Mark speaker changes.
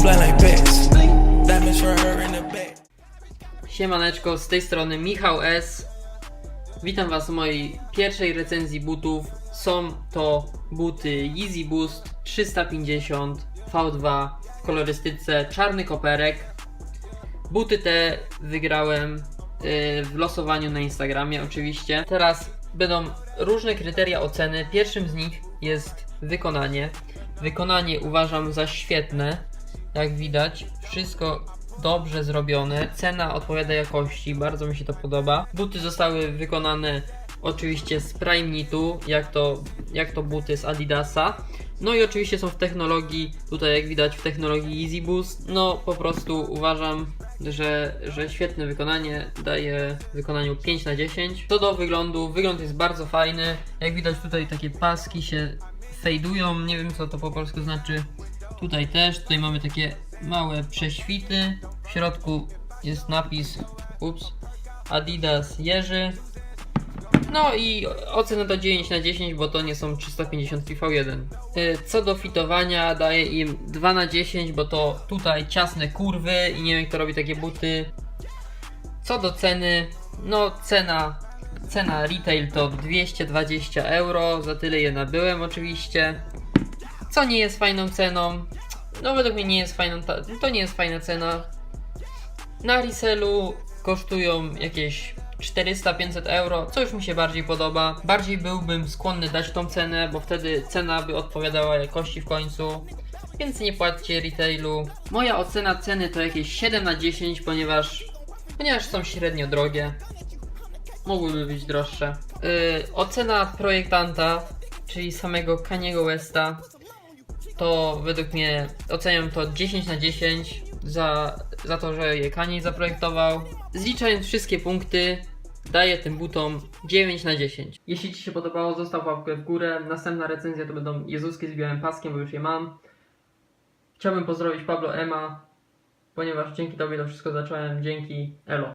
Speaker 1: fly like bats. Diamonds for her in the back.
Speaker 2: Siemaneczko, z tej strony Michał S. Witam Was w mojej pierwszej recenzji butów. Są to buty Yeezy Boost 350 V2 w kolorystyce czarny koperek. Buty te wygrałem yy, w losowaniu na Instagramie oczywiście. Teraz będą różne kryteria oceny. Pierwszym z nich jest wykonanie. Wykonanie uważam za świetne. Jak widać, wszystko dobrze zrobione. Cena odpowiada jakości, bardzo mi się to podoba. Buty zostały wykonane oczywiście z Prime Knitu, jak to, jak to buty z Adidasa. No i oczywiście są w technologii, tutaj jak widać w technologii Easy Boost. No po prostu uważam, że, że świetne wykonanie, daje wykonaniu 5 na 10. Co do wyglądu, wygląd jest bardzo fajny. Jak widać tutaj takie paski się fejdują, nie wiem co to po polsku znaczy. Tutaj też, tutaj mamy takie małe prześwity. W środku jest napis ups, Adidas Jerzy. No i ocena to 9 na 10, bo to nie są 350 V1. Y, Co do fitowania daję im 2 na 10, bo to tutaj ciasne kurwy i nie wiem kto robi takie buty. Co do ceny, no cena, cena retail to 220 euro, za tyle je nabyłem oczywiście. Co nie jest fajną ceną. No według mnie nie jest fajną, to nie jest fajna cena. Na resellu kosztują jakieś 400-500 euro, co już mi się bardziej podoba. Bardziej byłbym skłonny dać tą cenę, bo wtedy cena by odpowiadała jakości w końcu. Więc nie płaccie retailu. Moja ocena ceny to jakieś 7 na 10, ponieważ, ponieważ są średnio drogie. Mogłyby być droższe. Yy, ocena projektanta, czyli samego Kaniego Westa, to według mnie oceniam to 10 na 10 za, za to, że je Kanye zaprojektował. Zliczając wszystkie punkty, daję tym butom 9 na 10. Jeśli Ci się podobało, zostaw łapkę w górę. Następna recenzja to będą Jezuski z białym paskiem, bo już je mam. Chciałbym pozdrowić Pablo Ema, ponieważ dzięki Tobie to wszystko zacząłem. Dzięki, Elo.